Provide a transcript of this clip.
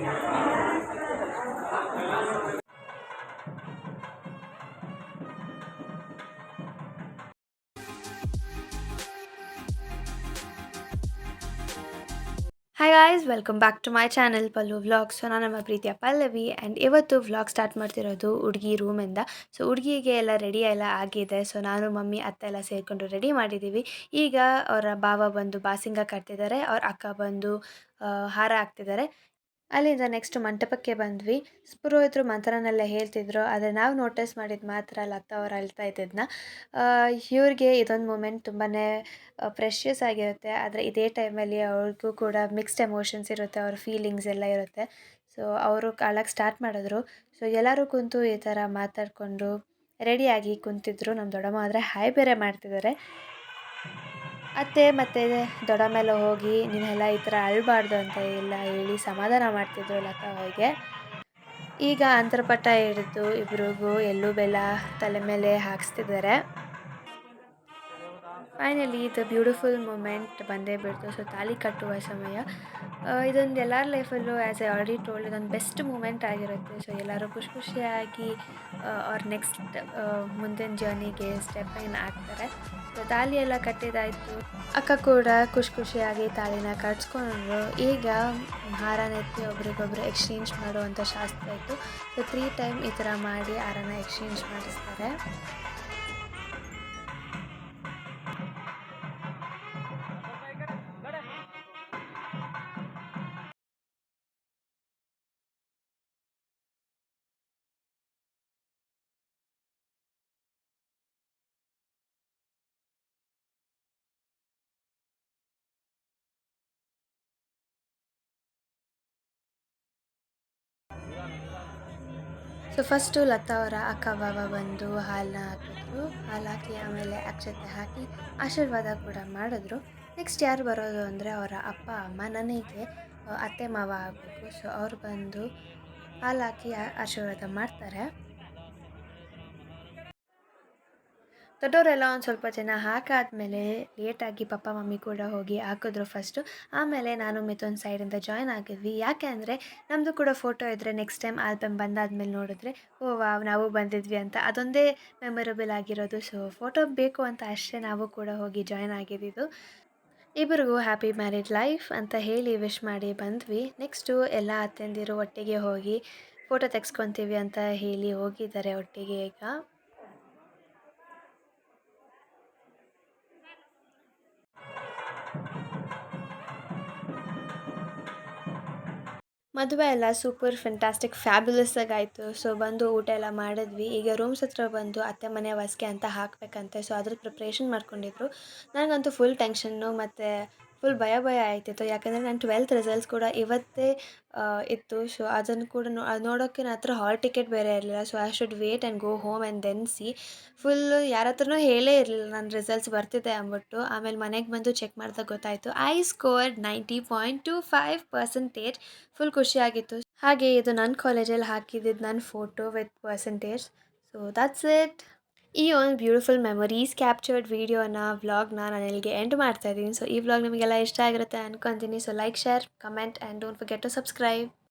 Hi guys welcome back to my channel Pallu vlog so ನಾನು ನಮ್ಮ ಪ್ರೀತಿಯ Pallavi and ಇವತ್ತು ವ್ಲಾಗ್ ಸ್ಟಾರ್ಟ್ ಮಾಡ್ತಿರೋದು ಹುಡುಗಿ ರೂಮಿಂದ ಸೊ ಹುಡುಗಿಗೆ ಎಲ್ಲ ರೆಡಿ ಎಲ್ಲ ಆಗಿದೆ. ಸೊ ನಾನು, ಮಮ್ಮಿ, ಅತ್ತ ಎಲ್ಲ ಸೇರಿಕೊಂಡು ರೆಡಿ ಮಾಡಿದ್ದೀವಿ ಈಗ ಅವರ ಭಾವ ಬಂದು ಬಾಸಿಂಗ ಕಟ್ತಿದ್ದಾರೆ. ಅವ್ರ ಅಕ್ಕ ಬಂದು ಹಾರ ಹಾಕ್ತಿದ್ದಾರೆ. ಅಲ್ಲಿಂದ ನೆಕ್ಸ್ಟ್ ಮಂಟಪಕ್ಕೆ ಬಂದ್ವಿ. ಪುರೋಹಿತರು ಮಂತ್ರನೆಲ್ಲ ಹೇಳ್ತಿದ್ರು. ಆದರೆ ನಾವು ನೋಟಿಸ್ ಮಾಡಿದ್ದು ಮಾತ್ರ ಲತಾ ಅವ್ರು ಅಳ್ತಾ ಇದ್ದಿದ್ನ. ಇವ್ರಿಗೆ ಇದೊಂದು ಮೂಮೆಂಟ್ ತುಂಬಾ ಪ್ರೆಷಿಯಸ್ ಆಗಿರುತ್ತೆ. ಆದರೆ ಇದೇ ಟೈಮಲ್ಲಿ ಅವ್ರಿಗೂ ಕೂಡ ಮಿಕ್ಸ್ಡ್ ಎಮೋಷನ್ಸ್ ಇರುತ್ತೆ, ಅವ್ರ ಫೀಲಿಂಗ್ಸ್ ಎಲ್ಲ ಇರುತ್ತೆ. ಸೊ ಅವರು ಕಾಳಕ್ಕೆ ಸ್ಟಾರ್ಟ್ ಮಾಡಿದ್ರು. ಸೊ ಎಲ್ಲರೂ ಕುಂತು ಈ ಥರ ಮಾತಾಡಿಕೊಂಡು ರೆಡಿಯಾಗಿ ಕುಂತಿದ್ರು. ನಮ್ಮ ದೊಡ್ಡಮ್ಮ ಆದರೆ, ಹಾಯ್ ಬೇರೆ ಮಾಡ್ತಿದ್ದಾರೆ ಅತ್ತೆ ಮತ್ತು ಮೇಲೆ ಹೋಗಿ, ನೀನೆಲ್ಲ ಈ ಥರ ಅಳಬಾರ್ದು ಅಂತ ಎಲ್ಲ ಹೇಳಿ ಸಮಾಧಾನ ಮಾಡ್ತಿದ್ರು ಲತಾ ಅವ್ರಿಗೆ. ಈಗ ಅಂತರಪಟ್ಟ ಹಿಡಿದು ಇಬ್ರಿಗೂ ಎಳ್ಳು ಬೆಲ್ಲ ತಲೆ ಮೇಲೆ ಹಾಕ್ಸ್ತಿದ್ದಾರೆ. ಫೈನಲಿ ಇದು ಬ್ಯೂಟಿಫುಲ್ ಮೂಮೆಂಟ್ ಬಂದೇ ಬಿಡ್ತು. ಸೊ ತಾಲಿ ಕಟ್ಟುವ ಸಮಯ. ಇದೊಂದು ಎಲ್ಲರ ಲೈಫಲ್ಲೂ ಆ್ಯಸ್ ಎ ಆಲ್ರೆಡಿ ಟೋಲ್ಡ್ ಇದೊಂದು ಬೆಸ್ಟ್ ಮೂಮೆಂಟ್ ಆಗಿರುತ್ತೆ. ಸೊ ಎಲ್ಲರೂ ಖುಷಿ ಖುಷಿಯಾಗಿ ಅವ್ರ ನೆಕ್ಸ್ಟ್ ಮುಂದಿನ ಜರ್ನಿಗೆ ಸ್ಟೆಪ್ ಇನ್ ಆಗ್ತಾರೆ. ಸೊ ತಾಲಿ ಎಲ್ಲ ಕಟ್ಟಿದಾಯಿತು. ಅಕ್ಕ ಕೂಡ ಖುಷಿ ಖುಷಿಯಾಗಿ ತಾಳಿನ ಕಟ್ಸ್ಕೊಂಡ್ರು ಈಗ ಹಾರನೆತ್ತಿ ಒಬ್ರಿಗೊಬ್ರು ಎಕ್ಸ್ಚೇಂಜ್ ಮಾಡುವಂಥ ಶಾಸ್ತ್ರ ಇತ್ತು. ಸೊ ತ್ರೀ ಟೈಮ್ ಈ ಥರ ಮಾಡಿ ಹಾರನ ಎಕ್ಸ್ಚೇಂಜ್ ಮಾಡಿಸ್ತಾರೆ. ಸೊ ಫಸ್ಟು ಲತಾ ಅವರ ಅಕ್ಕ ಬಾವ ಬಂದು ಹಾಲನ್ನ ಹಾಕಿದ್ರು. ಹಾಲು ಹಾಕಿ ಆಮೇಲೆ ಅಕ್ಷತೆ ಹಾಕಿ ಆಶೀರ್ವಾದ ಕೂಡ ಮಾಡಿದ್ರು. ನೆಕ್ಸ್ಟ್ ಯಾರು ಬರೋದು ಅಂದರೆ ಅವರ ಅಪ್ಪ, ಅಮ್ಮ, ನನಗೆ ಅತ್ತೆ, ಮಾವ ಆಗಬೇಕು. ಸೊ ಅವ್ರು ಬಂದು ಹಾಲು ಹಾಕಿ ಆಶೀರ್ವಾದ ಮಾಡ್ತಾರೆ. ದೊಡ್ಡವರೆಲ್ಲ ಒಂದು ಸ್ವಲ್ಪ ಜನ ಹಾಕಾದ್ಮೇಲೆ ಲೇಟಾಗಿ ಪಪ್ಪ, ಮಮ್ಮಿ ಕೂಡ ಹೋಗಿ ಹಾಕಿದ್ರು ಫಸ್ಟು ಆಮೇಲೆ ನಾನು ಮಿಥುನ್ ಸೈಡಿಂದ ಜಾಯ್ನ್ ಆಗಿದ್ವಿ. ಯಾಕೆ ಅಂದರೆ ನಮ್ಮದು ಕೂಡ ಫೋಟೋ ಇದ್ದರೆ ನೆಕ್ಸ್ಟ್ ಟೈಮ್ ಆಲ್ಬಮ್ ಬಂದಾದ್ಮೇಲೆ ನೋಡಿದ್ರೆ, ಓ, ವಾವ್, ನಾವು ಬಂದಿದ್ವಿ ಅಂತ ಅದೊಂದೇ ಮೆಮೊರಬಲ್ ಆಗಿರೋದು. ಸೊ ಫೋಟೋ ಬೇಕು ಅಂತ ಅಷ್ಟೇ ನಾವು ಕೂಡ ಹೋಗಿ ಜಾಯ್ನ್ ಆಗಿದ್ದು ಇಬ್ಬರಿಗೂ ಹ್ಯಾಪಿ ಮ್ಯಾರಿಡ್ ಲೈಫ್ ಅಂತ ಹೇಳಿ ವಿಶ್ ಮಾಡಿ ಬಂದ್ವಿ. ನೆಕ್ಸ್ಟು ಎಲ್ಲ ಅತ್ತೆಂದಿರು ಒಟ್ಟಿಗೆ ಹೋಗಿ ಫೋಟೋ ತೆಗ್ಸ್ಕೊತೀವಿ ಅಂತ ಹೇಳಿ ಹೋಗಿದ್ದಾರೆ ಒಟ್ಟಿಗೆ ಈಗ. ಮದುವೆ ಎಲ್ಲ ಸೂಪರ್ ಫೆಂಟಾಸ್ಟಿಕ್ ಫ್ಯಾಬ್ಯುಲಸ್ ಆಗಾಯಿತು ಸೊ ಬಂದು ಊಟ ಎಲ್ಲ ಮಾಡಿದ್ವಿ. ಈಗ ರೂಮ್ಸ್ ಹತ್ರ ಬಂದು ಅತ್ತೆ ಮನೆ ವಾಸಿಗೆ ಅಂತ ಹಾಕಬೇಕಂತೆ. ಸೊ ಅದ್ರ ಪ್ರಿಪ್ರೇಷನ್ ಮಾಡ್ಕೊಂಡಿದ್ರು. ನನಗಂತೂ ಫುಲ್ ಟೆನ್ಷನ್ನು ಮತ್ತು ಫುಲ್ ಭಯ ಭಯ ಆಯ್ತಿತ್ತು ಯಾಕಂದರೆ ನನ್ನ ಟ್ವೆಲ್ತ್ ರಿಸಲ್ಟ್ಸ್ ಕೂಡ ಇವತ್ತೇ ಇತ್ತು. ಸೊ ಅದನ್ನು ಕೂಡ ನೋ, ಅದು ನೋಡೋಕ್ಕೆ ನನ್ನ ಹತ್ರ ಹಾಲ್ ಟಿಕೆಟ್ ಬೇರೆ ಇರಲಿಲ್ಲ. So I should wait and go home and then see full ಯಾರ ಹತ್ರನೂ ಹೇಳೇ ಇರಲಿಲ್ಲ ನನ್ನ ರಿಸಲ್ಟ್ಸ್ ಬರ್ತಿದೆ ಅಂದ್ಬಿಟ್ಟು. ಆಮೇಲೆ ಮನೆಗೆ ಬಂದು ಚೆಕ್ ಮಾಡಿದಾಗ ಗೊತ್ತಾಯಿತು. I score ninety point two five percentage full ಖುಷಿಯಾಗಿತ್ತು ಹಾಗೆ ಇದು ನನ್ನ ಕಾಲೇಜಲ್ಲಿ ಹಾಕಿದ್ದು ನನ್ನ photo with percentage so that's it ಈ ಒಂದು ಬ್ಯೂಟಿಫುಲ್ ಮೆಮೊರೀಸ್ ಕ್ಯಾಪ್ಚರ್ಡ್ ವೀಡಿಯೋನ ವ್ಲಾಗ್ನ ನಾನು ಇಲ್ಲಿಗೆ ಎಂಡ್ ಮಾಡ್ತಾ ಇದ್ದೀನಿ. ಸೊ ಈ ವ್ಲಾಗ್ ನಿಮಗೆಲ್ಲ ಇಷ್ಟ ಆಗಿರುತ್ತೆ ಅನ್ಕೊತೀನಿ. So like share comment and don't forget to subscribe